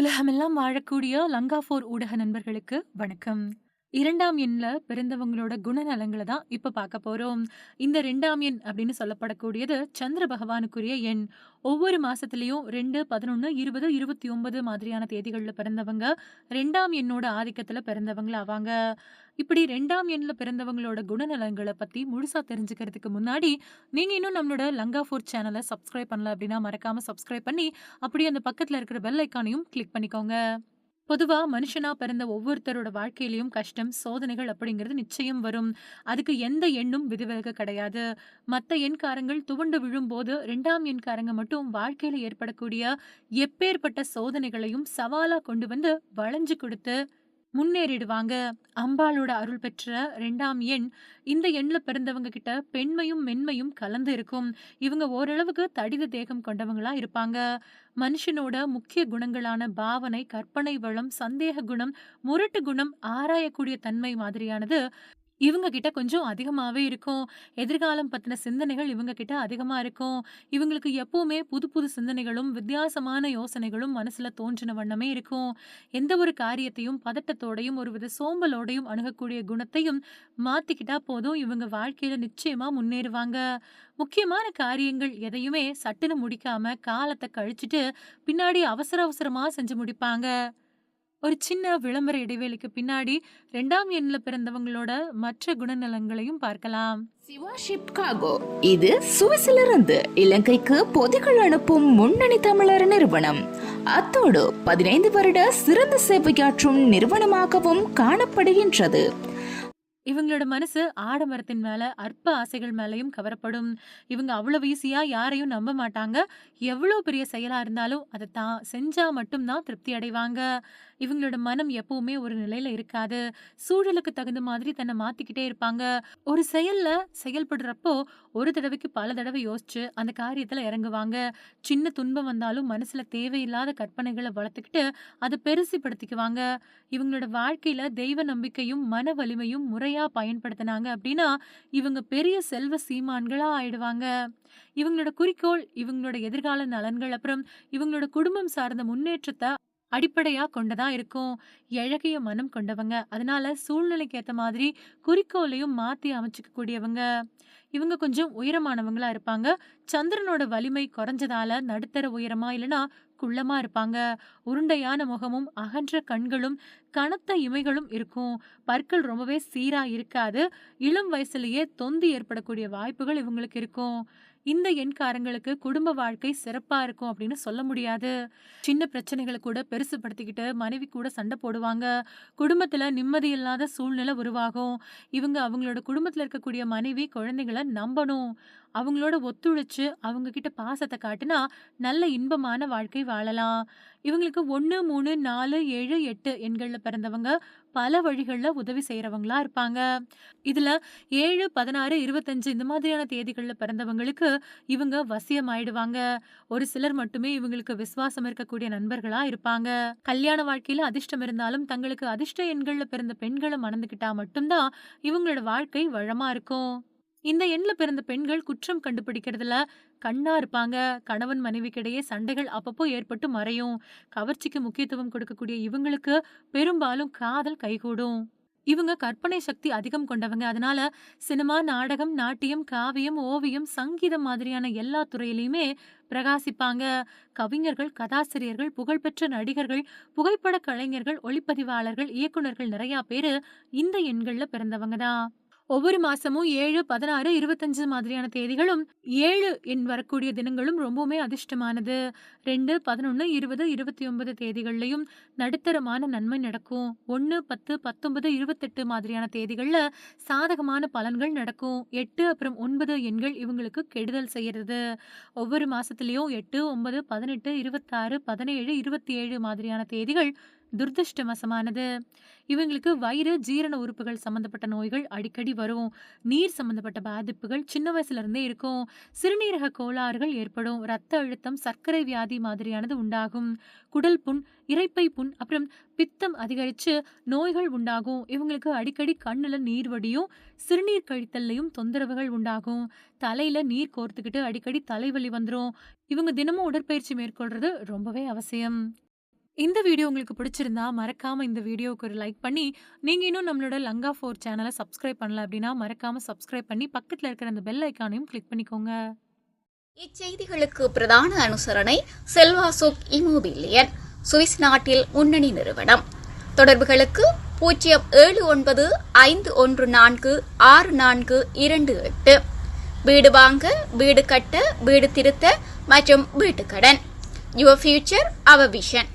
உலகமெல்லாம் வாழக்கூடிய லங்காஃபோர் ஊடக நண்பர்களுக்கு வணக்கம். இரண்டாம் எண்ணில் பிறந்தவங்களோட குணநலங்களை தான் இப்போ பார்க்க போகிறோம் இந்த ரெண்டாம் எண் அப்படின்னு சொல்லப்படக்கூடியது சந்திர பகவானுக்குரிய எண். ஒவ்வொரு மாதத்துலேயும் ரெண்டு பதினொன்று இருபது இருபத்தி ஒன்பது மாதிரியான தேதிகளில் பிறந்தவங்க ரெண்டாம் எண்ணோட ஆதிக்கத்தில் பிறந்தவங்களாவாங்க இப்படி ரெண்டாம் எண்ணில் பிறந்தவங்களோட குணநலங்களை பற்றி முழுசாக தெரிஞ்சுக்கிறதுக்கு முன்னாடி, நீங்கள் இன்னும் நம்மளோட லங்காஃபோர் சேனலை சப்ஸ்கிரைப் பண்ணல அப்படின்னா மறக்காமல் சப்ஸ்கிரைப் பண்ணி, அப்படியே அந்த பக்கத்தில் இருக்கிற பெல் ஐக்கானையும் கிளிக் பண்ணிக்கோங்க. பொதுவா மனுஷனா பிறந்த ஒவ்வொருத்தரோட வாழ்க்கையிலயும் கஷ்டம், சோதனைகள் அப்படிங்கிறது நிச்சயம் வரும். அதுக்கு எந்த எண்ணும் விதிவிலக்கு கிடையாது. மற்ற எண்காரங்கள் துவண்டு விழும்போது ரெண்டாம் எண்காரங்க மட்டும் வாழ்க்கையில ஏற்படக்கூடிய எப்பேர்ப்பட்ட சோதனைகளையும் சவாலா கொண்டு வந்து வளைஞ்சு கொடுத்து முன்னேறிடுவாங்க. அம்பாளோட அருள் பெற்ற ரெண்டாம் எண் இந்த எண்ல பிறந்தவங்க கிட்ட பெண்மையும், மென்மையும் கலந்து இருக்கும். இவங்க ஓரளவுக்கு தடித தேகம் கொண்டவங்களா இருப்பாங்க. மனுஷனோட முக்கிய குணங்களான பாவனை, கற்பனை வளம், சந்தேக குணம், முரட்டு குணம், ஆராயக்கூடிய தன்மை மாதிரியானது இவங்க கிட்ட கொஞ்சம் அதிகமாகவே இருக்கும். எதிர்காலம் பற்றின சிந்தனைகள் இவங்க கிட்ட அதிகமா இருக்கும். இவங்களுக்கு எப்பவுமே புது புது சிந்தனைகளும், வித்தியாசமான யோசனைகளும் மனசுல தோன்றின வண்ணமே இருக்கும். எந்த ஒரு காரியத்தையும் பதட்டத்தோடையும், ஒருவித சோம்பலோடையும் அணுகக்கூடிய குணத்தையும் மாத்திக்கிட்டா போதும், இவங்க வாழ்க்கையில நிச்சயமா முன்னேறுவாங்க. முக்கியமான காரியங்கள் எதையுமே சட்டுன்னு முடிக்காம காலத்தை கழிச்சுட்டு, பின்னாடி அவசர அவசரமா செஞ்சு முடிப்பாங்க. ஒரு சின்ன விளம்பர இடைவேளைக்கு பின்னாடி ரெண்டாம் எண்ணில் பிறந்தவங்களோட மற்ற குணநலங்களையும் பார்க்கலாம். சிவா ஷிப்காகோ இது சுவிஸிலிருந்து இலங்கைக்கு பொதிகள் அனுப்பும் முன்னணி தமிழர் நிறுவனம் அத்தோடு பதினைந்து வருட சிறந்த சேவையாற்றும் நிறுவனமாகவும் காணப்படுகின்றது இவங்களோட மனசு ஆடமரத்தின் மேல, அற்ப ஆசைகள் மேலையும் கவரப்படும். இவங்க அவ்வளவு ஈஸியா யாரையும் நம்ப மாட்டாங்க. எவ்வளோ பெரிய செயலா இருந்தாலும் அதை தான் செஞ்சா மட்டும் தான் திருப்தி அடைவாங்க. இவங்களோட மனம் எப்பவுமே ஒரு நிலையில இருக்காது. சூழலுக்கு தகுந்த மாதிரி தன்னை மாத்திக்கிட்டே இருப்பாங்க. ஒரு செயல்ல செயல்படுறப்போ, ஒரு தடவைக்கு பல தடவை யோசிச்சு அந்த காரியத்துல இறங்குவாங்க. சின்ன துன்பம் வந்தாலும் மனசுல தேவையில்லாத கற்பனைகளை வளர்த்துக்கிட்டு, அதை பெருசுப்படுத்திக்குவாங்க இவங்களோட வாழ்க்கையில தெய்வ நம்பிக்கையும், மன வலிமையும் முறை முறையா பயன்படுத்தினாங்க அப்படின்னா, இவங்க பெரிய செல்வ சீமான்களா ஆயிடுவாங்க. இவங்களோட குறிக்கோள், இவங்களோட எதிர்கால நலன்கள், அப்புறம் இவங்களோட குடும்பம் சார்ந்த முன்னேற்றத்தை அடிப்படையா கொண்டதா இருக்கும். இழகிய மனம் கொண்டவங்க. அதனால சூழ்நிலைக்கு ஏத்த மாதிரி குறிக்கோளையும் மாத்தி அமைச்சுக்க கூடியவங்க. இவங்க கொஞ்சம் உயரமானவங்களா இருப்பாங்க. சந்திரனோட வலிமை குறைஞ்சதால நடுத்தர உயரமா இல்லைன்னா குள்ளமா இருப்பாங்க. உருண்டையான முகமும், அகன்ற கண்களும், கனத்த இமைகளும் இருக்கும். பற்கள் ரொம்பவே சீரா இருக்காது. இளம் வயசுலயே தொந்தி ஏற்படக்கூடிய வாய்ப்புகள் இவங்களுக்கு இருக்கும். இந்த எண்காரங்களுக்கு குடும்ப வாழ்க்கை சிறப்பா இருக்கும் அப்படின்னு சொல்ல முடியாது. சின்ன பிரச்சனைகளை கூட பெருசுபடுத்திக்கிட்டு மனைவி கூட சண்டை போடுவாங்க. குடும்பத்துல நிம்மதியில்லாத சூழ்நிலை உருவாகும். இவங்க அவங்களோட குடும்பத்துல இருக்கக்கூடிய மனைவி, குழந்தைகள நம்பணும். அவங்களோட ஒத்துழைச்சு அவங்க கிட்ட பாசத்தை காட்டினா நல்ல இன்பமான வாழ்க்கை வாழலாம். இவங்களுக்கு 1, 3, 4, 7, 8 எண்கள்ல பிறந்தவங்க பல வழிகளில் உதவி செய்கிறவங்களா இருப்பாங்க. இதுல 7, 16, 25 இந்த மாதிரியான தேதிகள்ல பிறந்தவங்களுக்கு இவங்க வசியமாயிடுவாங்க. ஒரு சிலர் மட்டுமே இவங்களுக்கு விசுவாசம் இருக்கக்கூடிய நண்பர்களா இருப்பாங்க. கல்யாண வாழ்க்கையில அதிர்ஷ்டம் இருந்தாலும், தங்களுக்கு அதிர்ஷ்ட எண்கள்ல பிறந்த பெண்கள மணந்துக்கிட்டா மட்டும்தான் இவங்களோட வாழ்க்கை வளமா இருக்கும். இந்த எண்ணில் பிறந்த பெண்கள் குற்றம் கண்டுபிடிக்கிறதுல கண்ணா இருப்பாங்க. கணவன் மனைவிக்கிடையே சண்டைகள் அப்பப்போ ஏற்பட்டு மறையும். கவர்ச்சிக்கு முக்கியத்துவம் கொடுக்கக்கூடிய இவங்களுக்கு பெரும்பாலும் காதல் கைகூடும். இவங்க கற்பனை சக்தி அதிகம் கொண்டவங்க. அதனால சினிமா, நாடகம், நாட்டியம், காவியம், ஓவியம், சங்கீதம் மாதிரியான எல்லா துறையிலையுமே பிரகாசிப்பாங்க. கவிஞர்கள், கதாசிரியர்கள், புகழ்பெற்ற நடிகர்கள், புகைப்பட கலைஞர்கள், ஒளிப்பதிவாளர்கள், இயக்குனர்கள் நிறையா பேரு இந்த எண்கள்ல பிறந்தவங்க தான். ஒவ்வொரு மாசமும் ஏழு பதினாறு இருபத்தஞ்சு மாதிரியான தேதிகளும் ஏழு என் வரக்கூடிய தினங்களும் ரொம்பவுமே அதிர்ஷ்டமானது. ரெண்டு பதினொன்று இருபது இருபத்தி ஒன்பது தேதிகள்லையும் நடுத்தரமான நன்மை நடக்கும். ஒன்று பத்து பத்தொன்பது இருபத்தெட்டு மாதிரியான தேதிகளில் சாதகமான பலன்கள் நடக்கும். எட்டு அப்புறம் ஒன்பது எண்கள் இவங்களுக்கு கெடுதல் செய்கிறது ஒவ்வொரு மாதத்துலேயும் எட்டு ஒன்பது பதினெட்டு இருபத்தாறு பதினேழு இருபத்தி ஏழு மாதிரியான தேதிகள் துர்திருஷ்டவசமானது இவங்களுக்கு வயிறு, ஜீரண உறுப்புகள் சம்மந்தப்பட்ட நோய்கள் அடிக்கடி வரும். நீர் சம்மந்தப்பட்ட பாதிப்புகள் சின்ன வயசுல இருந்தே இருக்கும். சிறுநீரக கோளாறுகள் ஏற்படும். ரத்த அழுத்தம், சர்க்கரை வியாதி மாதிரியானது உண்டாகும். குடல் புண், இறைப்பை புண், அப்புறம் பித்தம் அதிகரித்து நோய்கள் உண்டாகும். இவங்களுக்கு அடிக்கடி கண்ணில் நீர் வடியும். சிறுநீர் கழித்தல்லையும் தொந்தரவுகள் உண்டாகும். தலையில் நீர் கோர்த்துக்கிட்டு அடிக்கடி தலைவலி வந்துடும் இவங்க தினமும் உடற்பயிற்சி மேற்கொள்கிறது ரொம்பவே அவசியம். இந்த வீடியோ உங்களுக்கு பிடிச்சிருந்தா மறக்காமல் இந்த வீடியோவுக்கு ஒரு லைக் பண்ணி, நீங்கள் இன்னும் நம்மளோட லங்கா ஃபோர் சேனலை சப்ஸ்கிரைப் பண்ணல அப்படின்னா, மறக்காமல் சப்ஸ்கிரைப் பண்ணி பக்கத்தில் இருக்கிற அந்த பெல் ஐக்கானையும் கிளிக் பண்ணிக்கோங்க. இச்செய்திகளுக்கு பிரதான அனுசரணை செல்வா சுக் இமோபிலியன் சுவிஸ் நாட்டில் முன்னணி நிறுவனம். தொடர்புகளுக்கு பூஜ்ஜியம் ஏழு ஒன்பது ஐந்து ஒன்று நான்கு ஆறு நான்கு இரண்டு எட்டு. வீடு வாங்க வீடு கட்ட வீடு திருத்த மற்றும் வீட்டுக்கடன். Your future our vision